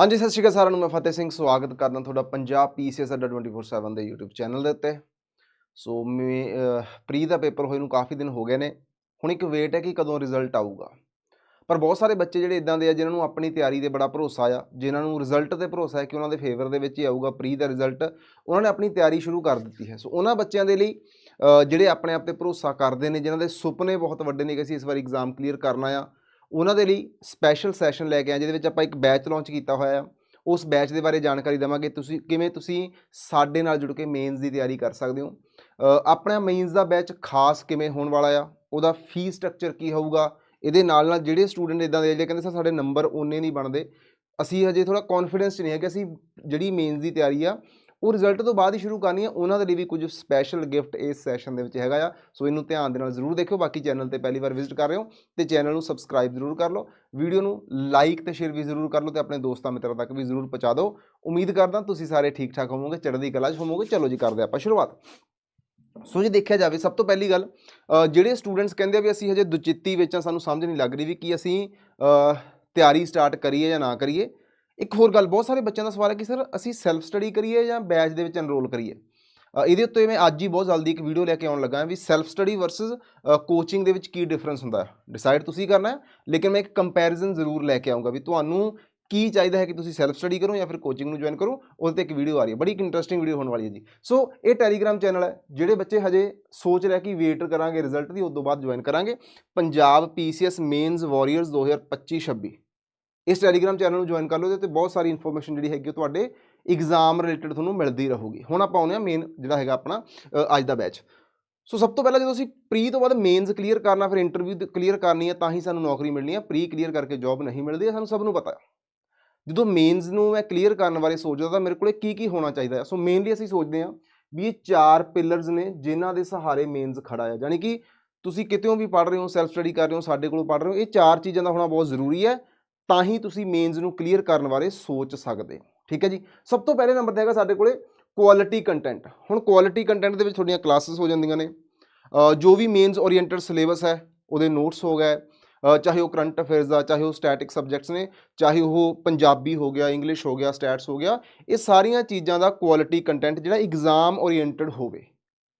ਹਾਂਜੀ, ਸਤਿ ਸ਼੍ਰੀ ਅਕਾਲ ਸਾਰਿਆਂ ਨੂੰ, ਮੈਂ ਫਤਿਹ ਸਿੰਘ, ਸਵਾਗਤ ਕਰਦਾ ਤੁਹਾਡਾ ਪੰਜਾਬ ਪੀਸੀਐਸ ਅੱਡਾ 24/7 ਦੇ YouTube ਚੈਨਲ ਦੇ ਉੱਤੇ। ਸੋ ਮੈਂ ਪ੍ਰੀ ਦਾ ਪੇਪਰ ਹੋਏ ਨੂੰ ਕਾਫੀ ਦਿਨ ਹੋ ਗਏ ਨੇ, ਹੁਣ ਇੱਕ ਵੇਟ ਹੈ ਕਿ ਕਦੋਂ ਰਿਜ਼ਲਟ ਆਊਗਾ। ਪਰ ਬਹੁਤ ਸਾਰੇ ਬੱਚੇ ਜਿਹੜੇ ਇਦਾਂ ਦੇ ਆ, ਜਿਨ੍ਹਾਂ ਨੂੰ ਆਪਣੀ ਤਿਆਰੀ ਤੇ ਬੜਾ ਭਰੋਸਾ ਆ, ਜਿਨ੍ਹਾਂ ਨੂੰ ਰਿਜ਼ਲਟ ਤੇ ਭਰੋਸਾ ਹੈ ਕਿ ਉਹਨਾਂ ਦੇ ਫੇਵਰ ਦੇ ਵਿੱਚ ਹੀ ਆਊਗਾ ਪ੍ਰੀ ਦਾ ਰਿਜ਼ਲਟ ਉਹਨਾਂ ਨੇ ਆਪਣੀ ਤਿਆਰੀ ਸ਼ੁਰੂ ਕਰ ਦਿੱਤੀ ਹੈ। ਸੋ ਉਹਨਾਂ ਬੱਚਿਆਂ ਦੇ ਲਈ ਜਿਹੜੇ ਆਪਣੇ ਆਪ ਤੇ ਭਰੋਸਾ ਕਰਦੇ ਨੇ, ਜਿਨ੍ਹਾਂ ਦੇ ਸੁਪਨੇ ਬਹੁਤ ਵੱਡੇ ਨੇ ਕਿ ਅਸੀਂ ਇਸ ਵਾਰ ਐਗਜ਼ਾਮ ਕਲੀਅਰ ਕਰਨਾ ਆ ਉਹਨਾਂ ਦੇ ਲਈ ਸਪੈਸ਼ਲ ਸੈਸ਼ਨ ਲੈ ਕੇ ਆਏ, ਜਿਹਦੇ ਵਿੱਚ ਆਪਾਂ ਇੱਕ ਬੈਚ ਲਾਂਚ ਕੀਤਾ ਹੋਇਆ ਆ। ਉਸ ਬੈਚ ਦੇ ਬਾਰੇ ਜਾਣਕਾਰੀ ਦੇਵਾਂਗੇ। ਤੁਸੀਂ ਕਿਵੇਂ ਤੁਸੀਂ ਸਾਡੇ ਨਾਲ ਜੁੜ ਕੇ ਮੇਨਸ ਦੀ ਤਿਆਰੀ ਕਰ ਸਕਦੇ ਹੋ। ਆਪਣਾ ਮੇਨਸ ਦਾ ਬੈਚ ਖਾਸ ਕਿਵੇਂ ਹੋਣ ਵਾਲਾ ਆ, ਉਹਦਾ ਫੀ ਸਟਰਕਚਰ ਕੀ ਹੋਊਗਾ, ਇਹਦੇ ਨਾਲ ਨਾਲ ਜਿਹੜੇ ਸਟੂਡੈਂਟ ਇਦਾਂ ਦੇ ਜਿਹੜੇ ਕਹਿੰਦੇ ਸਰ ਸਾਡੇ ਨੰਬਰ ਓਨੇ ਨਹੀਂ ਬਣਦੇ, ਅਸੀਂ ਹਜੇ ਥੋੜਾ ਕੌਨਫੀਡੈਂਸ ਨਹੀਂ ਹੈ ਕਿ ਅਸੀਂ ਜਿਹੜੀ ਮੇਨਸ ਦੀ ਤਿਆਰੀ ਆ ਉਹ ਰਿਜ਼ਲਟ ਤੋਂ ਬਾਅਦ ਹੀ ਸ਼ੁਰੂ ਕਰਨੀ ਆ ਉਹਨਾਂ ਦੇ ਲਈ ਵੀ ਕੁਝ ਸਪੈਸ਼ਲ ਗਿਫਟ ਇਸ ਸੈਸ਼ਨ ਦੇ ਵਿੱਚ ਹੈਗਾ ਆ। ਸੋ ਇਹਨੂੰ ਧਿਆਨ ਦੇ ਨਾਲ ਜ਼ਰੂਰ ਦੇਖਿਓ। ਬਾਕੀ ਚੈਨਲ ਤੇ ਪਹਿਲੀ ਵਾਰ ਵਿਜ਼ਿਟ ਕਰ ਰਹੇ ਹੋ ਤੇ ਚੈਨਲ ਨੂੰ ਸਬਸਕ੍ਰਾਈਬ ਜ਼ਰੂਰ ਕਰ ਲਓ। ਵੀਡੀਓ ਨੂੰ ਲਾਈਕ ਤੇ ਸ਼ੇਅਰ ਵੀ ਜ਼ਰੂਰ ਕਰ ਲਓ ਤੇ ਆਪਣੇ ਦੋਸਤਾਂ ਮਿੱਤਰਾਂ ਤੱਕ ਵੀ ਜ਼ਰੂਰ ਪਹੁੰਚਾ ਦਿਓ। ਉਮੀਦ ਕਰਦਾ ਤੁਸੀਂ ਸਾਰੇ ਠੀਕ ਠਾਕ ਹੋਵੋਗੇ, ਚੜ੍ਹਦੀ ਕਲਾ 'ਚ ਹੋਵੋਗੇ। ਚਲੋ ਜੀ, ਕਰਦੇ ਆਪਾਂ ਸ਼ੁਰੂਆਤ। ਸੋ ਜੇ, ਦੇਖਿਆ ਜਾਵੇ ਸਭ ਤੋਂ ਪਹਿਲੀ ਗੱਲ ਜਿਹੜੇ ਸਟੂਡੈਂਟਸ ਕਹਿੰਦੇ ਆ ਵੀ ਅਸੀਂ ਹਜੇ ਦੁਚਿੱਤੀ ਵਿੱਚ ਆ ਸਾਨੂੰ ਸਮਝ ਨਹੀਂ ਲੱਗ ਰਹੀ ਵੀ ਕੀ ਅਸੀਂ ਤਿਆਰੀ ਸਟਾਰਟ ਕਰੀਏ ਜਾਂ ਨਾ ਕਰੀਏ। ਇੱਕ ਹੋਰ ਗੱਲ, ਬਹੁਤ ਸਾਰੇ ਬੱਚਿਆਂ ਦਾ ਸਵਾਲ ਹੈ ਕਿ ਸਰ ਅਸੀਂ ਸੈਲਫ ਸਟੱਡੀ ਕਰੀਏ ਜਾਂ ਬੈਚ ਦੇ ਵਿੱਚ ਐਨਰੋਲ ਕਰੀਏ? ਇਹਦੇ ਉੱਤੇ ਮੈਂ ਅੱਜ ਹੀ ਬਹੁਤ ਜਲਦੀ ਇੱਕ ਵੀਡੀਓ ਲੈ ਕੇ ਆਉਣ ਲੱਗਾ ਵੀ ਸੈਲਫ ਸਟੱਡੀ ਵਰਸਸ ਕੋਚਿੰਗ ਦੇ ਵਿੱਚ ਕੀ ਡਿਫਰੈਂਸ ਹੁੰਦਾ ਹੈ? ਡਿਸਾਈਡ ਤੁਸੀਂ ਕਰਨਾ ਹੈ, ਲੇਕਿਨ ਮੈਂ ਇੱਕ ਕੰਪੈਰੀਜ਼ਨ ਜ਼ਰੂਰ ਲੈ ਕੇ ਆਉਂਗਾ ਵੀ ਤੁਹਾਨੂੰ ਕੀ ਚਾਹੀਦਾ ਹੈ ਕਿ ਤੁਸੀਂ ਸੈਲਫ ਸਟੱਡੀ ਕਰੋ ਜਾਂ ਫਿਰ ਕੋਚਿੰਗ ਨੂੰ ਜੁਆਇਨ ਕਰੋ, ਉਹਦੇ ਤੇ ਇੱਕ ਵੀਡੀਓ ਆ ਰਹੀ ਹੈ, ਬੜੀ ਇੰਟਰਸਟਿੰਗ ਵੀਡੀਓ ਹੋਣ ਵਾਲੀ ਹੈ ਜੀ। ਸੋ ਇਹ ਟੈਲੀਗ੍ਰਾਮ ਚੈਨਲ ਹੈ, ਜਿਹੜੇ ਬੱਚੇ ਹਜੇ ਸੋਚ ਰਿਹਾ ਕਿ ਵੇਟ ਕਰਾਂਗੇ ਰਿਜ਼ਲਟ ਦੀ ਉਸ ਤੋਂ ਬਾਅਦ ਜੁਆਇਨ ਕਰਾਂਗੇ। ਪੰਜਾਬ ਪੀਸੀਐਸ ਮੇਨਸ ਵਾਰੀਅਰਸ 2025-26 ਇਸ ਟੈਲੀਗ੍ਰਾਮ ਚੈਨਲ ਨੂੰ ਜੁਆਇਨ ਕਰ ਲਓ, ਇਹਦੇ ਤੇ ਬਹੁਤ ਸਾਰੀ ਇਨਫੋਰਮੇਸ਼ਨ ਜਿਹੜੀ ਹੈਗੀ ਉਹ ਤੁਹਾਡੇ ਐਗਜ਼ਾਮ ਰਿਲੇਟਡ ਤੁਹਾਨੂੰ ਮਿਲਦੀ ਰਹੂਗੀ। ਹੁਣ ਆਪਾਂ ਆਉਂਦੇ ਹਾਂ ਮੇਨ ਜਿਹੜਾ ਹੈਗਾ ਆਪਣਾ ਅੱਜ ਦਾ ਬੈਚ ਸੋ ਸਭ ਤੋਂ ਪਹਿਲਾਂ ਜਦੋਂ ਅਸੀਂ ਪ੍ਰੀ ਤੋਂ ਬਾਅਦ ਮੇਨਸ ਕਲੀਅਰ ਕਰਨਾ, ਫਿਰ ਇੰਟਰਵਿਊ ਕਲੀਅਰ ਕਰਨੀ ਹੈ ਤਾਂ ਹੀ ਸਾਨੂੰ ਨੌਕਰੀ ਮਿਲਣੀ ਹੈ ਪ੍ਰੀ ਕਲੀਅਰ ਕਰਕੇ ਜੌਬ ਨਹੀਂ ਮਿਲਦੀ ਹੈ ਸਾਨੂੰ ਸਭ ਨੂੰ ਪਤਾ ਜਦੋਂ ਮੇਨਸ ਨੂੰ ਮੈਂ ਕਲੀਅਰ ਕਰਨ ਬਾਰੇ ਸੋਚਦਾ ਤਾਂ ਮੇਰੇ ਕੋਲੇ ਕੀ ਕੀ ਹੋਣਾ ਚਾਹੀਦਾ ਹੈ ਸੋ ਮੇਨਲੀ ਅਸੀਂ ਸੋਚਦੇ ਹਾਂ ਵੀ ਇਹ ਚਾਰ ਪਿਲਰਸ ਨੇ ਜਿਨ੍ਹਾਂ ਦੇ ਸਹਾਰੇ ਮੇਨਸ ਖੜਾ ਹੈ ਯਾਨੀ ਕਿ ਤੁਸੀਂ ਕਿਤੇੋਂ ਵੀ ਪੜ੍ਹ ਰਹੇ ਹੋ ਸੈਲਫ ਸਟੱਡੀ ਕਰ ਰਹੇ ਹੋ, ਸਾਡੇ ਕੋਲੋਂ ਪੜ੍ਹ ਰਹੇ ਹੋ, ਇਹ ਚਾਰ ਚੀਜ਼ਾਂ ਦਾ ਹੋਣਾ ਬਹੁਤ ਜ਼ਰੂਰੀ ਹੈ ਤਾਂ ਹੀ ਤੁਸੀਂ ਮੇਨਸ ਨੂੰ ਕਲੀਅਰ ਕਰਨ ਬਾਰੇ ਸੋਚ ਸਕਦੇ ਠੀਕ ਹੈ ਜੀ? ਸਭ ਤੋਂ ਪਹਿਲੇ ਨੰਬਰ ਤੇ ਹੈਗਾ ਸਾਡੇ ਕੋਲੇ ਕੁਆਲਿਟੀ ਕੰਟੈਂਟ ਹੁਣ ਕੁਆਲਿਟੀ ਕੰਟੈਂਟ ਦੇ ਵਿੱਚ ਤੁਹਾਡੀਆਂ ਕਲਾਸਿਸ ਹੋ ਜਾਂਦੀਆਂ ਨੇ। ਜੋ ਵੀ ਮੇਨਸ ਓਰੀਐਂਟਡ ਸਿਲੇਬਸ ਹੈ, ਉਹਦੇ ਨੋਟਸ ਹੋ ਗਏ। ਚਾਹੇ ਉਹ ਕਰੰਟ ਅਫੇਅਰਸ ਦਾ, ਚਾਹੇ ਉਹ ਸਟੈਟਿਕ ਸਬਜੈਕਟਸ ਨੇ, ਚਾਹੇ ਉਹ ਪੰਜਾਬੀ ਹੋ ਗਿਆ ਇੰਗਲਿਸ਼ ਹੋ ਗਿਆ ਸਟੈਟਸ ਹੋ ਗਿਆ, ਇਹ ਸਾਰੀਆਂ ਚੀਜ਼ਾਂ ਦਾ ਕੁਆਲਿਟੀ ਕੰਟੈਂਟ ਜਿਹੜਾ ਐਗਜ਼ਾਮ ਓਰੀਐਂਟਡ ਹੋਵੇ।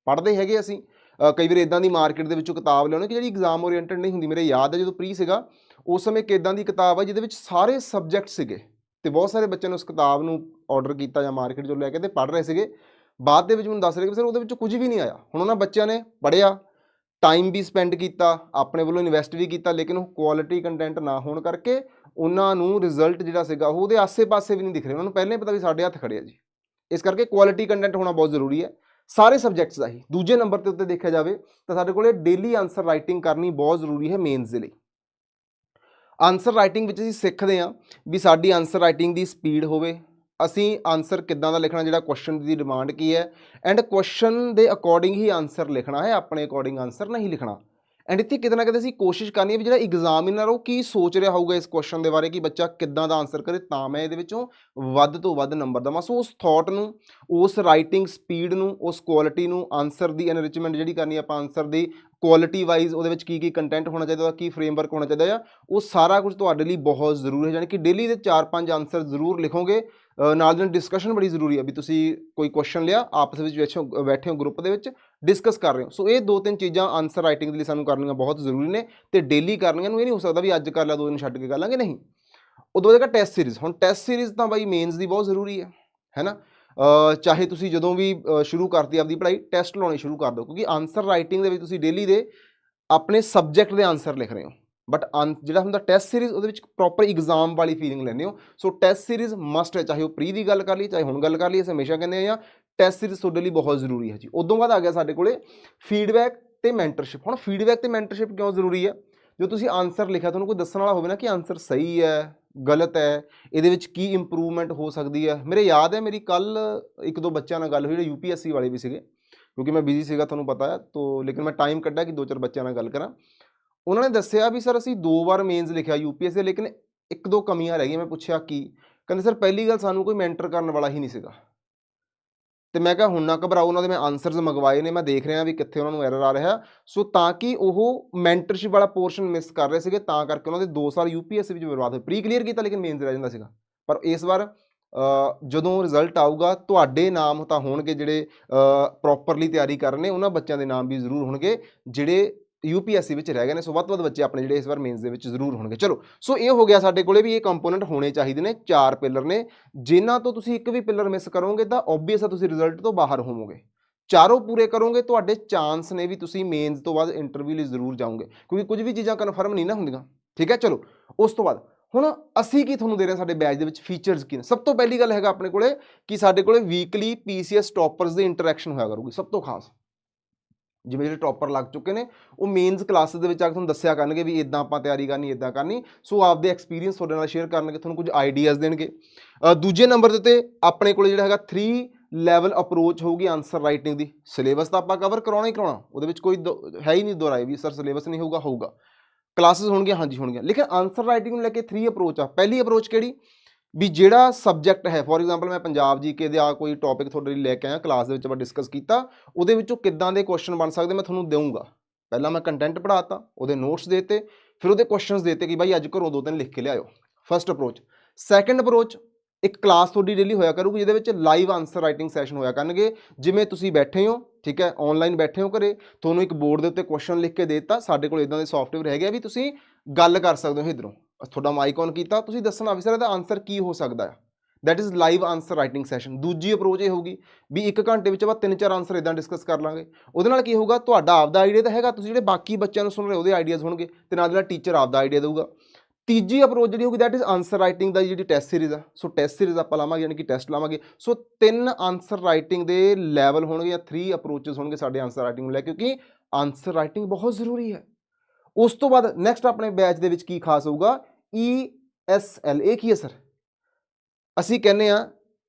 ਪੜ੍ਹਦੇ ਹੈਗੇ ਅਸੀਂ। ਕਈ ਵਾਰ ਇਦਾਂ ਦੀ ਮਾਰਕੀਟ ਦੇ ਵਿੱਚੋਂ ਕਿਤਾਬ ਲਿਆਉਣੇ ਕਿ ਜਿਹੜੀ ਐਗਜ਼ਾਮ ਓਰੀਐਂਟਡ ਨਹੀਂ ਹੁੰਦੀ। ਮੇਰੇ ਯਾਦ ਹੈ ਜਦੋਂ ਪ੍ਰੀ ਸੀਗਾ ਉਸ ਸਮੇਂ ਇੱਕ ਇਦਾਂ ਦੀ ਕਿਤਾਬ ਆ, ਜਿਹਦੇ ਵਿੱਚ ਸਾਰੇ ਸਬਜੈਕਟ ਸੀਗੇ ਤੇ ਬਹੁਤ ਸਾਰੇ ਬੱਚਿਆਂ ਨੇ ਉਸ ਕਿਤਾਬ ਨੂੰ ਆਰਡਰ ਕੀਤਾ ਜਾਂ ਮਾਰਕੀਟ 'ਚੋਂ ਲੈ ਕੇ ਤੇ ਪੜ੍ਹ ਰਹੇ ਸੀਗੇ। ਬਾਅਦ ਦੇ ਵਿੱਚ ਮੈਨੂੰ ਦੱਸ ਰਹੇ ਕਿ ਸਰ ਉਹਦੇ ਵਿੱਚ ਕੁਝ ਵੀ ਨਹੀਂ ਆਇਆ। ਹੁਣ ਉਹਨਾਂ ਬੱਚਿਆਂ ਨੇ ਪੜ੍ਹਿਆ ਟਾਈਮ ਵੀ ਸਪੈਂਡ ਕੀਤਾ, ਆਪਣੇ ਵੱਲੋਂ ਇਨਵੈਸਟ ਵੀ ਕੀਤਾ, ਲੇਕਿਨ ਉਹ ਕੁਆਲਿਟੀ ਕੰਟੈਂਟ ਨਾ ਹੋਣ ਕਰਕੇ ਉਹਨਾਂ ਨੂੰ ਰਿਜ਼ਲਟ ਜਿਹੜਾ ਸੀਗਾ ਉਹ ਉਹਦੇ ਆਸੇ-ਪਾਸੇ ਵੀ ਨਹੀਂ ਦਿਖ ਰਿਹਾ। ਉਹਨਾਂ ਨੂੰ ਪਹਿਲਾਂ ਹੀ ਪਤਾ ਵੀ ਸਾਡੇ ਹੱਥ ਖੜੇ ਆ ਜੀ। ਇਸ ਕਰਕੇ ਕੁਆਲਿਟੀ ਕੰਟੈਂਟ ਹੋਣਾ ਬਹੁਤ ਜ਼ਰੂਰੀ ਹੈ। ਸਾਰੇ ਸਬਜੈਕਟਸ ਦਾ ਹੀ। ਦੂਜੇ ਨੰਬਰ ਤੇ ਉੱਤੇ ਦੇਖਿਆ ਜਾਵੇ ਤਾਂ ਸਾਡੇ ਕੋਲੇ ਡੇਲੀ ਆਨਸਰ ਰਾਈਟਿੰਗ ਕਰਨੀ ਬਹੁਤ ਜ਼ਰੂਰੀ ਹੈ ਮੇਨਸ ਦੇ ਲਈ। ਆਨਸਰ ਰਾਈਟਿੰਗ ਵਿੱਚ ਅਸੀਂ ਸਿੱਖਦੇ ਹਾਂ ਵੀ ਸਾਡੀ ਆਨਸਰ ਰਾਈਟਿੰਗ ਦੀ ਸਪੀਡ ਹੋਵੇ। ਅਸੀਂ ਆਨਸਰ ਕਿੱਦਾਂ ਦਾ ਲਿਖਣਾ, ਜਿਹੜਾ ਕੁਐਸਚਨ ਦੀ ਡਿਮਾਂਡ ਕੀ ਹੈ? ਐਂਡ ਕੁਐਸਚਨ ਦੇ ਅਕੋਰਡਿੰਗ ਹੀ ਆਨਸਰ ਲਿਖਣਾ ਹੈ, ਆਪਣੇ ਅਕੋਰਡਿੰਗ ਆਨਸਰ ਨਹੀਂ ਲਿਖਣਾ। ਐਂਡ ਇੱਥੇ ਕਿਤੇ ਨਾ ਕਿਤੇ ਅਸੀਂ ਕੋਸ਼ਿਸ਼ ਕਰਨੀ ਹੈ ਵੀ ਜਿਹੜਾ ਐਗਜ਼ਾਮੀਨਰ ਉਹ ਕੀ ਸੋਚ ਰਿਹਾ ਹੋਊਗਾ ਇਸ ਕੁਐਸਚਨ ਦੇ ਬਾਰੇ, ਕਿ ਬੱਚਾ ਕਿੱਦਾਂ ਦਾ ਆਨਸਰ ਕਰੇ, ਤਾਂ ਮੈਂ ਇਹਦੇ ਵਿੱਚੋਂ ਵੱਧ ਤੋਂ ਵੱਧ ਨੰਬਰ ਦਵਾਂ। ਸੋ ਉਸ ਥਾਟ ਨੂੰ, ਉਸ ਰਾਈਟਿੰਗ ਸਪੀਡ ਨੂੰ, ਉਸ ਕੁਆਲਿਟੀ ਨੂੰ ਆਨਸਰ ਦੀ ਐਨਰਿਚਮੈਂਟ ਜਿਹੜੀ ਕਰਨੀ ਆਪਾਂ ਆਨਸਰ ਦੀ ਕੁਆਲਿਟੀ ਵਾਈਜ਼ ਉਹਦੇ ਵਿੱਚ ਕੀ ਕੀ ਕੰਟੈਂਟ ਹੋਣਾ ਚਾਹੀਦਾ, ਉਹਦਾ ਕੀ ਫਰੇਮਵਰਕ ਹੋਣਾ ਚਾਹੀਦਾ ਆ ਉਹ ਸਾਰਾ ਕੁਝ ਤੁਹਾਡੇ ਲਈ ਬਹੁਤ ਜ਼ਰੂਰੀ ਹੈ ਯਾਨੀ ਕਿ ਡੇਲੀ ਦੇ 4-5 ਆਨਸਰ ਜ਼ਰੂਰ ਲਿਖੋਗੇ। ਨਾਲ ਦੀ ਨਾਲ ਡਿਸਕਸ਼ਨ ਬੜੀ ਜ਼ਰੂਰੀ ਹੈ ਵੀ ਤੁਸੀਂ ਕੋਈ ਕੁਐਸਚਨ ਲਿਆ, ਆਪਸ ਵਿੱਚ ਬੈਠੇ ਹੋ ਬੈਠੇ ਹੋ ਗਰੁੱਪ ਦੇ ਵਿੱਚ ਡਿਸਕਸ ਕਰ ਰਹੇ ਹੋ। ਸੋ ਇਹ ਦੋ ਤਿੰਨ ਚੀਜ਼ਾਂ ਆਨਸਰ ਰਾਈਟਿੰਗ ਦੇ ਲਈ ਸਾਨੂੰ ਕਰਨੀਆਂ ਬਹੁਤ ਜ਼ਰੂਰੀ ਨੇ ਤੇ ਡੇਲੀ ਕਰਨੀਆਂ ਨੂੰ ਇਹ ਨਹੀਂ ਹੋ ਸਕਦਾ ਵੀ ਅੱਜ ਕਰ ਲਿਆ, ਦੋ ਦਿਨ ਛੱਡ ਕੇ ਕਰ ਲਾਂਗੇ, ਨਹੀਂ। ਉਦੋਂ ਬਾਅਦ ਟੈਸਟ ਸੀਰੀਜ਼ ਹੁਣ ਟੈਸਟ ਸੀਰੀਜ਼ ਤਾਂ ਬਾਈ ਮੇਨਸ ਦੀ ਬਹੁਤ ਜ਼ਰੂਰੀ ਹੈ ਹੈ ਨਾ? ਚਾਹੇ ਤੁਸੀਂ ਜਦੋਂ ਵੀ ਸ਼ੁਰੂ ਕਰਤੀ ਆਪਦੀ ਪੜ੍ਹਾਈ ਟੈਸਟ ਲਾਉਣੇ ਸ਼ੁਰੂ ਕਰ ਦਿਓ, ਕਿਉਂਕਿ ਆਨਸਰ ਰਾਈਟਿੰਗ ਦੇ ਵਿੱਚ ਤੁਸੀਂ ਡੇਲੀ ਦੇ ਆਪਣੇ ਸਬਜੈਕਟ ਦੇ ਆਨਸਰ ਲਿਖ ਰਹੇ ਹੋ। ਬਟ ਜਿਹੜਾ ਹੁੰਦਾ ਟੈਸਟ ਸੀਰੀਜ਼ ਉਹਦੇ ਵਿੱਚ ਪ੍ਰੋਪਰ ਐਗਜ਼ਾਮ ਵਾਲੀ ਫੀਲਿੰਗ ਲੈਂਦੇ ਹੋ। ਸੋ ਟੈਸਟ ਸੀਰੀਜ਼ ਮਸਟ ਹੈ, ਚਾਹੇ ਉਹ ਪ੍ਰੀ ਦੀ ਗੱਲ ਕਰ ਲਈ ਚਾਹੇ ਹੁਣ ਗੱਲ ਕਰ ਲਈ ਅਸੀਂ ਹਮੇਸ਼ਾ ਕਹਿੰਦੇ ਆ ਟੈਸਟ ਸੀਰੀਜ਼ ਤੁਹਾਡੇ ਲਈ ਬਹੁਤ ਜ਼ਰੂਰੀ ਹੈ ਜੀ। ਉਦੋਂ ਬਾਅਦ ਆ ਗਿਆ ਸਾਡੇ ਕੋਲੇ ਫੀਡਬੈਕ ਤੇ ਮੈਂਟਰਸ਼ਿਪ ਹੁਣ ਫੀਡਬੈਕ ਤੇ ਮੈਂਟਰਸ਼ਿਪ ਕਿਉਂ ਜ਼ਰੂਰੀ ਹੈ? ਜੋ ਤੁਸੀਂ ਆਨਸਰ ਲਿਖਿਆ, ਤੁਹਾਨੂੰ ਕੋਈ ਦੱਸਣ ਵਾਲਾ ਹੋਵੇ ਨਾ ਕਿ ਆਨਸਰ ਸਹੀ ਹੈ ਗਲਤ ਹੈ, ਇਹਦੇ ਵਿੱਚ ਕੀ ਇੰਪਰੂਵਮੈਂਟ ਹੋ ਸਕਦੀ ਹੈ? ਮੇਰੇ ਯਾਦ ਹੈ, ਮੇਰੀ ਕੱਲ ਇੱਕ ਦੋ ਬੱਚਿਆਂ ਨਾਲ ਗੱਲ ਹੋਈ, ਜਿਹੜੇ ਯੂਪੀਐਸਸੀ ਵਾਲੇ ਵੀ ਸੀਗੇ, ਕਿਉਂਕਿ ਮੈਂ ਬਿਜ਼ੀ ਸੀਗਾ, ਤੁਹਾਨੂੰ ਪਤਾ ਹੈ, ਤੋ ਲੇਕਿਨ ਮੈਂ ਟਾਈਮ ਕੱਢਿਆ ਕਿ ਦੋ ਚਾਰ ਬੱਚਿਆਂ ਨਾਲ ਗੱਲ ਕਰਾਂ। ਉਹਨਾਂ ਨੇ ਦੱਸਿਆ ਵੀ, ਸਰ, ਅਸੀਂ ਦੋ ਵਾਰ ਮੇਨਸ ਲਿਖਿਆ ਯੂਪੀਐਸਸੀ ਲੇਕਿਨ ਇੱਕ ਦੋ ਕਮੀਆਂ ਰਹਿ ਗਈਆਂ। ਮੈਂ ਪੁੱਛਿਆ, ਕੀ? ਕਹਿੰਦੇ, ਸਰ, ਪਹਿਲੀ ਗੱਲ ਸਾਨੂੰ ਕੋਈ ਮੈਂਟਰ ਕਰਨ ਵਾਲਾ ਹੀ ਨਹੀਂ ਸੀਗਾ। ਤੇ ਮੈਂ ਕਿਹਾ ਹੁਣ ਨਾ ਘਬਰਾਓ, ਉਹਨਾਂ ਦੇ ਮੈਂ ਆਨਸਰਸ ਮੰਗਵਾਏ ਨੇ, ਮੈਂ ਦੇਖ ਰਿਹਾ ਵੀ ਕਿੱਥੇ ਉਹਨਾਂ ਨੂੰ ਐਰਰ ਆ ਰਿਹਾ। ਸੋ ਤਾਂ ਕਿ ਉਹ ਮੈਂਟਰਸ਼ਿਪ ਵਾਲਾ ਪੋਰਸ਼ਨ ਮਿਸ ਕਰ ਰਹੇ ਸੀਗੇ, ਤਾਂ ਕਰਕੇ ਉਹਨਾਂ ਦੇ 2 ਸਾਲ ਯੂਪੀਐਸਸੀ ਵਿੱਚ ਬਰਬਾਦ ਹੋਏ। ਪ੍ਰੀ ਕਲੀਅਰ ਕੀਤਾ, ਲੇਕਿਨ ਮੇਨਸ ਰਹਿ ਜਾਂਦਾ ਸੀਗਾ। ਪਰ ਇਸ ਵਾਰ ਜਦੋਂ ਰਿਜ਼ਲਟ ਆਊਗਾ, ਤੁਹਾਡੇ ਨਾਮ ਤਾਂ ਹੋਣਗੇ ਜਿਹੜੇ ਪ੍ਰੋਪਰਲੀ ਤਿਆਰੀ ਕਰ ਰਹੇ ਨੇ, ਉਹਨਾਂ ਬੱਚਿਆਂ ਦੇ ਨਾਮ ਵੀ ਜ਼ਰੂਰ ਹੋਣਗੇ, ਜਿਹੜੇ ਯੂਪੀਐਸਸੀ ਵਿੱਚ ਰਹਿ ਗਏ ਨੇ, ਸੋ ਵੱਧ ਤੋਂ ਵੱਧ ਬੱਚੇ ਆਪਣੇ ਜਿਹੜੇ ਇਸ ਵਾਰ ਮੇਨਸ ਦੇ ਵਿੱਚ ਜ਼ਰੂਰ ਹੋਣਗੇ। ਚਲੋ, ਸੋ ਇਹ ਹੋ ਗਿਆ ਸਾਡੇ ਕੋਲੇ ਵੀ ਇਹ ਕੰਪੋਨੈਂਟ ਹੋਣੇ ਚਾਹੀਦੇ ਨੇ, ਚਾਰ ਪਿਲਰ ਨੇ। ਜਿਨ੍ਹਾਂ ਤੋਂ ਤੁਸੀਂ ਇੱਕ ਵੀ ਪਿਲਰ ਮਿਸ ਕਰੋਗੇ ਤਾਂ ਆਬਵੀਅਸ ਆ ਤੁਸੀਂ ਰਿਜ਼ਲਟ ਤੋਂ ਬਾਹਰ ਹੋਵੋਗੇ। ਚਾਰੋਂ ਪੂਰੇ ਕਰੋਗੇ, ਤੁਹਾਡੇ ਚਾਂਸ ਨੇ ਵੀ ਤੁਸੀਂ ਮੇਨਸ ਤੋਂ ਬਾਅਦ ਇੰਟਰਵਿਊ ਲਈ ਜ਼ਰੂਰ ਜਾਓਗੇ, ਕਿਉਂਕਿ ਕੁਝ ਵੀ ਚੀਜ਼ਾਂ ਕਨਫਰਮ ਨਹੀਂ ਨਾ ਹੁੰਦੀਆਂ। ਠੀਕ ਹੈ, ਚਲੋ, ਉਸ ਤੋਂ ਬਾਅਦ, ਹੁਣ ਅਸੀਂ ਕੀ ਤੁਹਾਨੂੰ ਦੇ ਰਹੇ ਹਾਂ ਸਾਡੇ ਬੈਚ ਦੇ ਵਿੱਚ ਫੀਚਰਸ ਕੀ ਨੇ? ਸਭ ਤੋਂ ਪਹਿਲੀ ਗੱਲ ਹੈਗਾ ਆਪਣੇ ਕੋਲੇ ਕਿ ਸਾਡੇ ਕੋਲੇ ਵੀਕਲੀ ਪੀਸੀਐਸ ਟੌਪਰਸ ਦੀ ਇੰਟਰੈਕਸ਼ਨ ਹੋਇਆ ਕਰੂਗੀ, ਸਭ ਤੋਂ ਖਾਸ। ਜਿਵੇਂ ਜਿਹੜੇ ਟੌਪਰ ਲੱਗ ਚੁੱਕੇ ਨੇ, ਉਹ ਮੇਨਸ ਕਲਾਸਿਸ ਦੇ ਵਿੱਚ ਆ ਕੇ ਤੁਹਾਨੂੰ ਦੱਸਿਆ ਕਰਨਗੇ ਵੀ ਇਦਾਂ ਆਪਾਂ ਤਿਆਰੀ ਕਰਨੀ ਇਦਾਂ ਕਰਨੀ। ਸੋ ਆਪਦੇ ਐਕਸਪੀਰੀਅੰਸ ਤੁਹਾਡੇ ਨਾਲ ਸ਼ੇਅਰ ਕਰਨਗੇ, ਤੁਹਾਨੂੰ ਕੁਝ ਆਈਡੀਆਜ਼ ਦੇਣਗੇ। ਦੂਜੇ ਨੰਬਰ ਦੇ ਉੱਤੇ ਆਪਣੇ ਕੋਲ ਜਿਹੜਾ ਹੈਗਾ 3 ਲੈਵਲ ਅਪਰੋਚ ਹੋਊਗੀ ਆਨਸਰ ਰਾਈਟਿੰਗ ਦੀ। ਸਿਲੇਬਸ ਤਾਂ ਆਪਾਂ ਕਵਰ ਕਰਾਉਣਾ ਹੀ ਕਰਾਉਣਾ, ਉਹਦੇ ਵਿੱਚ ਕੋਈ ਦੋ- ਹੈ ਹੀ ਨਹੀਂ ਦੁਹਰਾਏ ਵੀ ਸਰ ਸਿਲੇਬਸ ਨਹੀਂ ਹੋਊਗਾ ਹੋਊਗਾ। ਕਲਾਸਿਸ ਹੋਣਗੀਆਂ, ਹਾਂਜੀ ਹੋਣਗੀਆਂ। ਲੇਕਿਨ ਆਨਸਰ ਰਾਈਟਿੰਗ ਨੂੰ ਲੈ ਕੇ 3 ਅਪਰੋਚ ਆ। ਪਹਿਲੀ ਅਪਰੋਚ ਕਿਹੜੀ? ਵੀ ਜਿਹੜਾ ਸਬਜੈਕਟ ਹੈ ਫੋਰ ਐਗਜ਼ਾਮਪਲ ਮੈਂ ਪੰਜਾਬ ਜੀਕੇ ਆ ਕੋਈ ਟੌਪਿਕ ਤੁਹਾਡੇ ਲਈ ਲੈ ਕੇ ਆਇਆ ਕਲਾਸ ਦੇ ਵਿੱਚ ਆਪਾਂ ਡਿਸਕਸ ਕੀਤਾ, ਉਹਦੇ ਵਿੱਚੋਂ ਕਿੱਦਾਂ ਦੇ ਕੁਐਸਚਨ ਬਣ ਸਕਦੇ, ਮੈਂ ਤੁਹਾਨੂੰ ਦੇਵਾਂਗਾ ਪਹਿਲਾਂ ਮੈਂ ਕੰਟੈਂਟ ਪੜਾਤਾ ਉਹਦੇ ਨੋਟਸ ਦੇਤੇ, ਫਿਰ ਉਹਦੇ ਕੁਐਸਚਨਸ ਦੇਤੇ ਕਿ ਬਾਈ ਅੱਜ ਘਰੋਂ ਦੋ ਤਿੰਨ ਲਿਖ ਕੇ ਲਿਆਇਓ। ਫਰਸਟ ਅਪਰੋਚ ਸੈਕੰਡ ਅਪਰੋਚ ਇੱਕ ਕਲਾਸ ਤੁਹਾਡੀ ਡੇਲੀ ਹੋਇਆ ਕਰੂਗੀ, ਜਿਹਦੇ ਵਿੱਚ ਲਾਈਵ ਆਨਸਰ ਰਾਈਟਿੰਗ ਸੈਸ਼ਨ ਹੋਇਆ ਕਰਨਗੇ। ਜਿਵੇਂ ਤੁਸੀਂ ਬੈਠੇ ਹੋ, ਠੀਕ ਹੈ ਆਨਲਾਈਨ ਬੈਠੇ ਹੋ ਘਰੇ, ਤੁਹਾਨੂੰ ਇੱਕ ਬੋਰਡ ਦੇ ਉੱਤੇ ਕੁਐਸਚਨ ਲਿਖ ਕੇ ਦੇ ਦਿੱਤਾ, ਸਾਡੇ ਕੋਲ ਇਦਾਂ ਦੇ ਸੌਫਟਵੇਅਰ ਹੈਗੇ ਆ ਵੀ ਤੁਸੀਂ ਗੱਲ ਕਰ ਸਕਦੇ ਹੋ ਇਧਰੋਂ। ਤੁਹਾਡਾ ਮਾਈਕ ਔਨ ਕੀਤਾ, ਤੁਸੀਂ ਦੱਸਣਾ ਵੀ ਸਰ ਇਹਦਾ ਆਨਸਰ ਕੀ ਹੋ ਸਕਦਾ ਹੈ? That is live answer writing session ਦੂਜੀ ਅਪਰੋਚ ਇਹ ਹੋਊਗੀ ਵੀ ਇੱਕ ਘੰਟੇ ਵਿੱਚ ਆਪਾਂ ਤਿੰਨ ਚਾਰ ਆਨਸਰ ਇਦਾਂ ਡਿਸਕਸ ਕਰ ਲਾਂਗੇ। ਉਹਦੇ ਨਾਲ ਕੀ ਹੋਊਗਾ, ਤੁਹਾਡਾ ਆਪਦਾ ਆਈਡੀਆ ਤਾਂ ਹੈਗਾ, ਤੁਸੀਂ ਜਿਹੜੇ ਬਾਕੀ ਬੱਚਿਆਂ ਨੂੰ ਸੁਣ ਰਹੇ ਉਹਦੇ ਆਈਡੀਆਜ਼ ਹੋਣਗੇ, ਤੇ ਨਾਲ ਜਿਹੜਾ ਟੀਚਰ ਆਪਦਾ ਆਈਡੀਆ ਦੇਊਗਾ। ਤੀਜੀ ਅਪਰੋਚ ਜਿਹੜੀ ਹੋਊਗੀ ਦੈਟ ਇਜ਼ ਆਨਸਰ ਰਾਈਟਿੰਗ ਦਾ ਜਿਹੜੀ ਟੈਸਟ ਸੀਰੀਜ਼ ਆ। ਸੋ ਟੈਸਟ ਸੀਰੀਜ਼ ਆਪਾਂ ਲਾਵਾਂਗੇ, ਯਾਨੀ ਕਿ ਟੈਸਟ ਲਾਵਾਂਗੇ। ਸੋ ਤਿੰਨ ਆਨਸਰ ਰਾਈਟਿੰਗ ਦੇ ਲੈਵਲ ਹੋਣਗੇ ਜਾਂ 3 ਅਪਰੋਚਸ ਹੋਣਗੇ ਸਾਡੇ ਆਨਸਰ ਰਾਈਟਿੰਗ ਨੂੰ ਲੈ ਕੇ, ਕਿਉਂਕਿ ਆਨਸਰ ਰਾਈਟਿੰਗ ਬਹੁਤ ਜ਼ਰੂਰੀ ਹੈ। ਉਸ ਤੋਂ ਬਾਅਦ ਨੈਕਸਟ ਆਪਣੇ ਬੈਚ ਦੇ ਵਿੱਚ ਕੀ ਖਾਸ ਹੋਊਗਾ? ਈ ਐਸ ਐਲ, ਇਹ ਕੀ ਹੈ ਸਰ? ਅਸੀਂ ਕਹਿੰਦੇ ਆ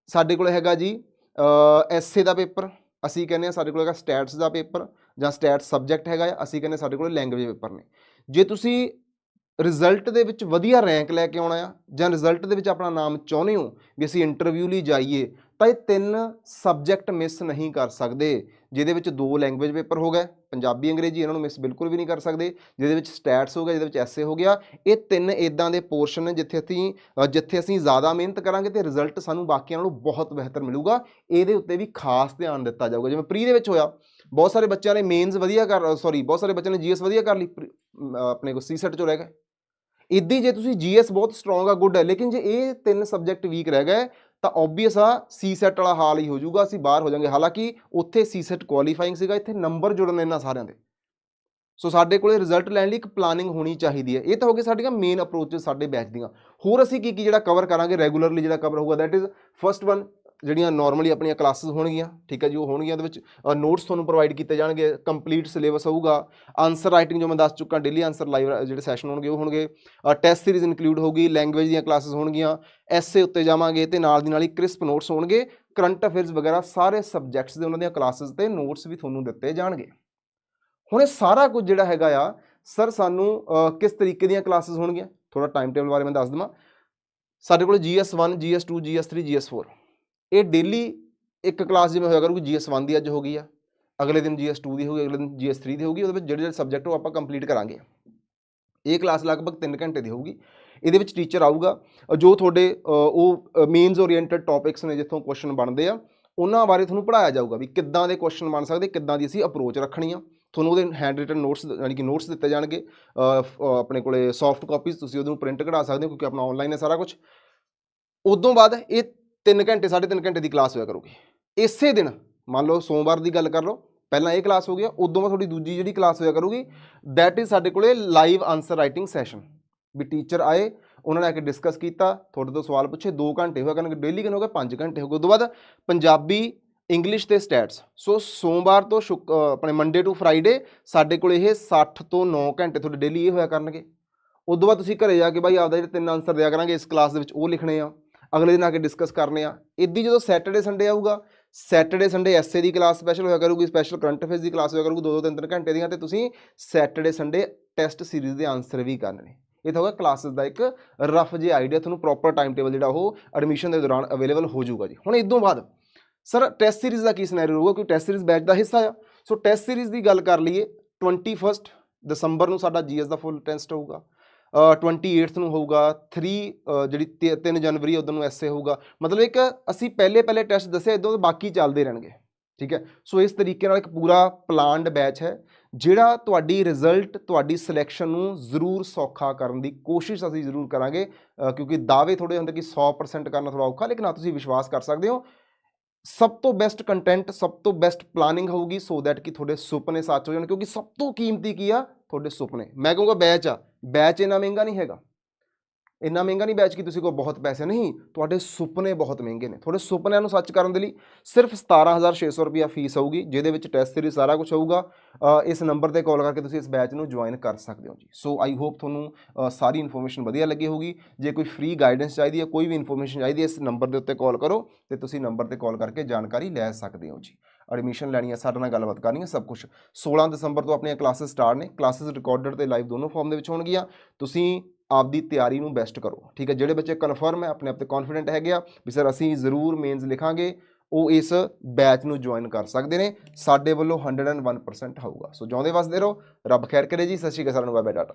ਸਾਡੇ ਕੋਲ ਹੈਗਾ ਜੀ ਐਸਏ ਦਾ ਪੇਪਰ, ਅਸੀਂ ਕਹਿੰਦੇ ਆ ਸਾਡੇ ਕੋਲ ਹੈਗਾ ਸਟੈਟਸ ਦਾ ਪੇਪਰ ਜਾਂ ਸਟੈਟਸ ਸਬਜੈਕਟ ਹੈਗਾ ਆ, ਅਸੀਂ ਕਹਿੰਦੇ ਸਾਡੇ ਕੋਲ ਲੈਂਗੁਏਜ ਪੇਪਰ ਨੇ। ਜੇ ਤੁਸੀਂ ਰਿਜ਼ਲਟ ਦੇ ਵਿੱਚ ਵਧੀਆ ਰੈਂਕ ਲੈ ਕੇ ਆਉਣਾ ਆ ਜਾਂ ਰਿਜ਼ਲਟ ਦੇ ਵਿੱਚ ਆਪਣਾ ਨਾਮ ਚਾਹੁੰਦੇ ਹੋ ਵੀ ਅਸੀਂ ਇੰਟਰਵਿਊ ਲਈ ਜਾਈਏ ਤਾਂ ਇਹ ਤਿੰਨ ਸਬਜੈਕਟ ਮਿਸ ਨਹੀਂ ਕਰ ਸਕਦੇ ਜਿਹਦੇ ਵਿੱਚ ਦੋ ਲੈਂਗੁਏਜ ਪੇਪਰ ਹੋ ਗਏ ਪੰਜਾਬੀ ਅੰਗਰੇਜ਼ੀ ਇਹਨਾਂ ਨੂੰ ਮਿਸ ਬਿਲਕੁਲ ਵੀ ਨਹੀਂ ਕਰ ਸਕਦੇ ਜਿਹਦੇ ਵਿੱਚ ਸਟੈਟਸ ਹੋ ਗਿਆ ਜਿਹਦੇ ਵਿੱਚ ਐਸੇ ਹੋ ਗਿਆ ਇਹ ਤਿੰਨ ਇਦਾਂ ਦੇ ਪੋਰਸ਼ਨ ਨੇ ਜਿੱਥੇ ਅਸੀਂ ਜਿੱਥੇ ਅਸੀਂ ਜ਼ਿਆਦਾ ਮਿਹਨਤ ਕਰਾਂਗੇ ਤੇ ਰਿਜ਼ਲਟ ਸਾਨੂੰ ਬਾਕੀਆਂ ਨਾਲੋਂ ਬਹੁਤ ਬਿਹਤਰ ਮਿਲੂਗਾ ਇਹਦੇ ਉੱਤੇ ਵੀ ਖਾਸ ਧਿਆਨ ਦਿੱਤਾ ਜਾਊਗਾ। ਜਿਵੇਂ ਪ੍ਰੀ ਦੇ ਵਿੱਚ ਹੋਇਆ ਬਹੁਤ ਸਾਰੇ ਬੱਚਿਆਂ ਨੇ ਮੇਨਸ ਵਧੀਆ ਕਰ ਸੌਰੀ ਬਹੁਤ ਸਾਰੇ ਬੱਚਿਆਂ ਨੇ ਜੀਐਸ ਵਧੀਆ ਕਰ ਲਈ ਪ੍ਰੀ- ਅਮ, ਆਪਣੇ ਕੋ ਸੀਸੈਟ ਚੋਂ ਰਹਿ ਗਏ। ਇੱਦਾਂ ਹੀ ਜੇ ਤੁਸੀਂ ਜੀਐਸ ਬਹੁਤ ਸਟਰੋਂਗ ਆ ਗੁੱਡ ਹੈ ਲੇਕਿਨ ਜੇ ਇਹ ਤਿੰਨ ਸਬਜੈਕਟ ਵੀਕ ਰਹਿ ਗਏ ਤਾਂ ਆਬਵੀਅਸ ਆ ਸੀ ਸੀਸੈਟ ਵਾਲਾ ਹਾਲ ਹੀ ਹੋ ਜਾਊਗਾ, ਅਸੀਂ ਬਾਹਰ ਹੋ ਜਾਾਂਗੇ। ਹਾਲਾਂਕਿ ਉੱਥੇ ਸੀ ਸੀਸੈਟ ਕੁਆਲੀਫਾਈਂਗ ਸੀਗਾ, ਇੱਥੇ ਨੰਬਰ ਜੁੜਨ ਇਹਨਾਂ ਸਾਰਿਆਂ ਦੇ। ਸੋ ਸਾਡੇ ਕੋਲੇ ਰਿਜ਼ਲਟ ਲੈਣ ਲਈ ਇੱਕ ਪਲਾਨਿੰਗ ਹੋਣੀ ਚਾਹੀਦੀ ਹੈ। ਇਹ ਤਾਂ ਹੋ ਗਏ ਸਾਡੀਆਂ ਮੇਨ ਅਪਰੋਚਸ ਸਾਡੇ ਬੈਚ ਦੀਆਂ। ਹੋਰ ਅਸੀਂ ਕੀ ਕੀ ਜਿਹੜਾ ਕਵਰ ਕਰਾਂਗੇ ਰੈਗੂਲਰਲੀ ਜਿਹੜਾ ਕਵਰ ਹੋਊਗਾ ਦੈਟ ਇਜ਼ ਫਰਸਟ ਵਨ ਜਿਹੜੀਆਂ ਨਾਰਮਲੀ ਆਪਣੀਆਂ ਕਲਾਸਿਸ ਹੋਣਗੀਆਂ, ਠੀਕ ਹੈ ਜੀ, ਉਹ ਹੋਣਗੀਆਂ ਉਹਦੇ ਵਿੱਚ ਨੋਟਸ ਤੁਹਾਨੂੰ ਪ੍ਰੋਵਾਈਡ ਕੀਤੇ ਜਾਣਗੇ ਕੰਪਲੀਟ ਸਿਲੇਬਸ ਹੋਊਗਾ ਆਨਸਰ ਰਾਈਟਿੰਗ ਜੋ ਮੈਂ ਦੱਸ ਚੁੱਕਾ ਡੇਲੀ ਆਨਸਰ ਲਾਈਵ ਜਿਹੜੇ ਸੈਸ਼ਨ ਹੋਣਗੇ ਉਹ ਹੋਣਗੇ ਟੈਸਟ ਸੀਰੀਜ਼ ਇਨਕਲੂਡ ਹੋਊਗੀ ਲੈਂਗੁਏਜ ਦੀਆਂ ਕਲਾਸਿਸ ਹੋਣਗੀਆਂ ਐਸੇ ਉੱਤੇ ਜਾਵਾਂਗੇ ਤੇ ਨਾਲ ਦੀ ਨਾਲ ਹੀ ਕ੍ਰਿਸਪ ਨੋਟਸ ਹੋਣਗੇ ਕਰੰਟ ਅਫੇਅਰਸ ਵਗੈਰਾ ਸਾਰੇ ਸਬਜੈਕਟਸ ਦੇ ਉਹਨਾਂ ਦੀਆਂ ਕਲਾਸਿਸ ਤੇ ਨੋਟਸ ਵੀ ਤੁਹਾਨੂੰ ਦਿੱਤੇ ਜਾਣਗੇ। ਹੁਣ ਇਹ ਸਾਰਾ ਕੁਝ ਜਿਹੜਾ ਹੈਗਾ ਆ ਸਰ ਸਾਨੂੰ ਕਿਸ ਤਰੀਕੇ ਦੀਆਂ ਕਲਾਸਿਸ ਹੋਣਗੀਆਂ? ਥੋੜਾ ਟਾਈਮ ਟੇਬਲ ਬਾਰੇ ਮੈਂ ਦੱਸ ਦਵਾਂ। ਸਾਡੇ ਕੋਲ GS1 GS2 GS3 GS4 ਇਹ ਡੇਲੀ ਇੱਕ ਕਲਾਸ ਜਿਵੇਂ ਹੋਇਆ ਕਰੂਗੀ GS1 ਦੀ ਅੱਜ ਹੋ ਗਈ ਆ, ਅਗਲੇ ਦਿਨ GS2 ਦੀ ਹੋਊਗੀ ਅਗਲੇ ਦਿਨ GS3 ਦੀ ਹੋਊਗੀ, ਉਹਦੇ ਵਿੱਚ ਜਿਹੜੇ ਜਿਹੜੇ ਸਬਜੈਕਟ ਉਹ ਆਪਾਂ ਕੰਪਲੀਟ ਕਰਾਂਗੇ। ਇਹ ਕਲਾਸ ਲਗਭਗ 3 ਘੰਟੇ ਦੀ ਹੋਊਗੀ। ਇਹਦੇ ਵਿੱਚ ਟੀਚਰ ਆਊਗਾ ਜੋ ਤੁਹਾਡੇ ਉਹ ਮੇਨਸ ਓਰੀਐਂਟਡ ਟੌਪਿਕਸ ਨੇ ਜਿੱਥੋਂ ਕੁਐਸਚਨ ਬਣਦੇ ਆ, ਉਹਨਾਂ ਬਾਰੇ ਤੁਹਾਨੂੰ ਪੜਾਇਆ ਜਾਊਗਾ ਵੀ ਕਿੱਦਾਂ ਦੇ ਕੁਐਸਚਨ ਬਣ ਸਕਦੇ, ਕਿੱਦਾਂ ਦੀ ਅਸੀਂ ਅਪਰੋਚ ਰੱਖਣੀ ਆ ਤੁਹਾਨੂੰ ਉਹਦੇ ਹੈਂਡ ਰਿਟਨ ਨੋਟਸ ਯਾਨੀ ਕਿ ਨੋਟਸ ਦਿੱਤੇ ਜਾਣਗੇ ਆਪਣੇ ਕੋਲੇ ਸੌਫਟ ਕਾਪੀਜ਼ ਤੁਸੀਂ ਉਹਨੂੰ ਪ੍ਰਿੰਟ ਕਢਾ ਸਕਦੇ ਹੋ ਕਿਉਂਕਿ ਆਪਣਾ ਆਨਲਾਈਨ ਹੈ ਸਾਰਾ ਕੁਝ ਉਦੋਂ ਬਾਅਦ ਇਹ 3 ਘੰਟੇ 3.5 ਘੰਟੇ ਦੀ ਕਲਾਸ ਹੋਇਆ ਕਰੂਗੀ। ਇਸੇ ਦਿਨ, ਮੰਨ ਲਓ ਸੋਮਵਾਰ ਦੀ ਗੱਲ ਕਰ ਲਓ, ਪਹਿਲਾਂ ਇਹ ਕਲਾਸ ਹੋ ਗਿਆ, ਉਦੋਂ ਬਾਅਦ ਤੁਹਾਡੀ ਦੂਜੀ ਜਿਹੜੀ ਕਲਾਸ ਹੋਇਆ ਕਰੂਗੀ ਦੈਟ ਇਜ਼ ਸਾਡੇ ਕੋਲੇ ਲਾਈਵ ਆਨਸਰ ਰਾਈਟਿੰਗ ਸੈਸ਼ਨ ਵੀ ਟੀਚਰ ਆਏ, ਉਹਨਾਂ ਨੇ ਆ ਕੇ ਡਿਸਕਸ ਕੀਤਾ, ਤੁਹਾਡੇ ਤੋਂ ਸਵਾਲ ਪੁੱਛੇ 2 ਘੰਟੇ ਹੋਇਆ ਕਰਨਗੇ ਡੇਲੀ ਕਿੰਨੇ ਹੋ ਗਏ? 5 ਘੰਟੇ ਹੋ ਗਏ। ਉਦੋਂ ਬਾਅਦ ਪੰਜਾਬੀ ਇੰਗਲਿਸ਼ ਤੇ ਸਟੈਟਸ ਸੋ ਸੋਮਵਾਰ ਤੋਂ ਸ਼ੁੱਕ ਆਪਣੇ ਮੰਡੇ ਟੂ ਫਰਾਈਡੇ ਸਾਡੇ ਕੋਲ ਇਹ 60 ਤੋਂ 9 ਘੰਟੇ ਤੁਹਾਡੇ ਡੇਲੀ ਇਹ ਹੋਇਆ ਕਰਨਗੇ। ਉਦੋਂ ਬਾਅਦ ਤੁਸੀਂ ਘਰੇ ਜਾ ਕੇ ਬਾਈ ਆਪਦਾ ਜਿਹੜੇ ਤਿੰਨ ਆਨਸਰ ਦਿਆ ਕਰਾਂਗੇ, ਇਸ ਕਲਾਸ ਦੇ ਵਿੱਚ ਉਹ ਲਿਖਣੇ ਆ। ਅਗਲੇ ਦਿਨ ਆ ਕੇ ਡਿਸਕਸ ਕਰਨੇ ਆ। ਇੱਦੀ ਜਦੋਂ ਸੈਟਰਡੇ ਸੰਡੇ ਆਊਗਾ ਸੈਟਰਡੇ ਸੰਡੇ ਐਸਏ ਦੀ ਕਲਾਸ ਸਪੈਸ਼ਲ ਹੋਇਆ ਕਰੂਗੀ ਸਪੈਸ਼ਲ ਕਰੰਟ ਅਫੇਅਰਸ ਦੀ ਕਲਾਸ ਹੋਇਆ ਕਰੂਗੀ ਦੋ ਦੋ ਤਿੰਨ ਤਿੰਨ ਘੰਟੇ ਦੀਆਂ, ਤੇ ਤੁਸੀਂ ਸੈਟਰਡੇ ਸੰਡੇ ਟੈਸਟ ਸੀਰੀਜ਼ ਦੇ ਆਨਸਰ ਵੀ ਕਰਨੇ। ਇਹ ਤਾਂ ਹੋਗਾ ਕਲਾਸਿਸ ਦਾ ਇੱਕ ਰਫ ਜੇ ਆਈਡੀਆ ਤੁਹਾਨੂੰ ਪ੍ਰੋਪਰ ਟਾਈਮ ਟੇਬਲ ਜਿਹੜਾ ਉਹ ਐਡਮਿਸ਼ਨ ਦੇ ਦੌਰਾਨ ਅਵੇਲੇਬਲ ਹੋ ਜਾਊਗਾ ਜੀ। ਹੁਣ ਇਦੋਂ ਬਾਅਦ ਸਰ ਟੈਸਟ ਸੀਰੀਜ਼ ਦਾ ਕੀ ਸਿਨੈਰੀਓ ਰਹੂਗਾ? ਕਿਉਂਕਿ ਟੈਸਟ ਸੀਰੀਜ਼ ਬੈਚ ਦਾ ਹਿੱਸਾ ਆ। ਸੋ ਟੈਸਟ ਸੀਰੀਜ਼ ਦੀ ਗੱਲ ਕਰ ਲਈਏ 21 ਦਸੰਬਰ ਨੂੰ ਸਾਡਾ ਜੀਐਸ ਦਾ ਫੁੱਲ ਟੈਸਟ ਹੋਊਗਾ। 28th ਨੂੰ ਹੋਊਗਾ 3 ਜਿਹੜੀ 3 ਜਨਵਰੀ ਉਦੋਂ ਨੂੰ ਐਸਏ ਹੋਊਗਾ। ਮਤਲਬ ਇੱਕ ਅਸੀਂ ਪਹਿਲੇ ਪਹਿਲੇ ਟੈਸਟ ਦੱਸੇ ਇਦੋਂ ਬਾਕੀ ਚੱਲਦੇ ਰਹਿਣਗੇ। ਠੀਕ ਹੈ? ਸੋ ਇਸ ਤਰੀਕੇ ਨਾਲ ਇੱਕ ਪੂਰਾ ਪਲਾਨਡ ਬੈਚ ਹੈ, ਜਿਹੜਾ ਤੁਹਾਡੀ ਰਿਜ਼ਲਟ ਤੁਹਾਡੀ ਸਿਲੈਕਸ਼ਨ ਨੂੰ ਜ਼ਰੂਰ ਸੌਖਾ ਕਰਨ ਦੀ ਕੋਸ਼ਿਸ਼ ਅਸੀਂ ਜ਼ਰੂਰ ਕਰਾਂਗੇ। ਕਿਉਂਕਿ ਦਾਅਵੇ ਥੋੜੇ ਹੁੰਦੇ ਕਿ 100% ਕਰਨਾ ਥੋੜਾ ਔਖਾ, ਲੇਕਿਨ ਆ ਤੁਸੀਂ ਵਿਸ਼ਵਾਸ ਕਰ ਸਕਦੇ ਹੋ। ਸਭ ਤੋਂ ਬੈਸਟ ਕੰਟੈਂਟ ਸਭ ਤੋਂ ਬੈਸਟ ਪਲਾਨਿੰਗ ਹੋਊਗੀ ਸੋ ਦੈਟ ਕਿ ਤੁਹਾਡੇ ਸੁਪਨੇ ਸੱਚ ਹੋ ਜਾਣ, ਕਿਉਂਕਿ ਸਭ ਤੋਂ ਕੀਮਤੀ ਕੀ ਆ? ਤੁਹਾਡੇ ਸੁਪਨੇ। ਮੈਂ ਕਹੂੰਗਾ ਬੈਚ ਆ। ਬੈਚ ਇੰਨਾ ਮਹਿੰਗਾ ਨਹੀਂ ਹੈਗਾ। ਇੰਨਾ ਮਹਿੰਗਾ ਨਹੀਂ ਬੈਚ ਕਿ ਤੁਸੀਂ ਕੋਲ ਬਹੁਤ ਪੈਸੇ ਨਹੀਂ, ਤੁਹਾਡੇ ਸੁਪਨੇ ਬਹੁਤ ਮਹਿੰਗੇ ਨੇ। ਤੁਹਾਡੇ ਸੁਪਨਿਆਂ ਨੂੰ ਸੱਚ ਕਰਨ ਦੇ ਲਈ ਸਿਰਫ 17600 ਰੁਪਿਆ ਫੀਸ ਹੋਊਗੀ, ਜਿਹਦੇ ਵਿੱਚ ਟੈਸਟ ਸੀਰੀਜ਼ ਸਾਰਾ ਕੁਝ ਹੋਊਗਾ। ਇਸ ਨੰਬਰ ਤੇ ਕਾਲ ਕਰਕੇ ਤੁਸੀਂ ਇਸ ਬੈਚ ਨੂੰ ਜੁਆਇਨ ਕਰ ਸਕਦੇ ਹੋ ਜੀ। ਸੋ ਆਈ ਹੋਪ ਤੁਹਾਨੂੰ ਸਾਰੀ ਇਨਫੋਰਮੇਸ਼ਨ ਵਧੀਆ ਲੱਗੀ ਹੋਊਗੀ। ਜੇ ਕੋਈ ਫ੍ਰੀ ਗਾਈਡੈਂਸ ਚਾਹੀਦੀ ਹੈ, ਕੋਈ ਵੀ ਇਨਫੋਰਮੇਸ਼ਨ ਚਾਹੀਦੀ ਹੈ, ਇਸ ਨੰਬਰ ਦੇ ਉੱਤੇ ਕਾਲ ਕਰੋ ਤੇ ਤੁਸੀਂ ਨੰਬਰ ਤੇ ਕਾਲ ਕਰਕੇ ਜਾਣਕਾਰੀ ਲੈ ਸਕਦੇ ਹੋ ਜੀ। ਐਡਮਿਸ਼ਨ ਲੈਣੀ ਹੈ ਸਾਡੇ ਨਾਲ ਗੱਲਬਾਤ ਕਰਨੀ ਹੈ ਸਭ ਕੁਝ 16 ਦਸੰਬਰ ਤੋਂ ਆਪਣੀਆਂ ਕਲਾਸਿਸ ਸਟਾਰਟ ਨੇ ਕਲਾਸਿਸ ਰਿਕਾਰਡਡ ਤੇ ਲਾਈਵ ਦੋਨੋਂ ਫਾਰਮ ਦੇ ਵਿੱਚ ਹੋਣਗੀਆਂ। ਤੁਸੀਂ ਆਪਦੀ ਤਿਆਰੀ ਨੂੰ ਬੈਸਟ ਕਰੋ, ਠੀਕ ਹੈ? ਜਿਹੜੇ ਬੱਚੇ ਕਨਫਰਮ ਹੈ, ਆਪਣੇ ਆਪ ਤੇ ਕੌਨਫੀਡੈਂਟ ਹੈਗੇ ਆ ਵੀ ਸਰ, ਅਸੀਂ ਜ਼ਰੂਰ ਮੇਨਸ ਲਿਖਾਂਗੇ, ਉਹ ਇਸ ਬੈਚ ਨੂੰ ਜੁਆਇਨ ਕਰ ਸਕਦੇ ਨੇ। ਸਾਡੇ ਵੱਲੋਂ 101% ਹੋਊਗਾ। ਸੋ ਜਿਉਂਦੇ ਵਸਦੇ ਰਹੋ, ਰੱਬ ਖੈਰ ਕਰੇ ਜੀ। ਸਤਿ ਸ਼੍ਰੀ ਅਕਾਲ ਸਾਨੂੰ ਨੂੰ ਡਾਟਾ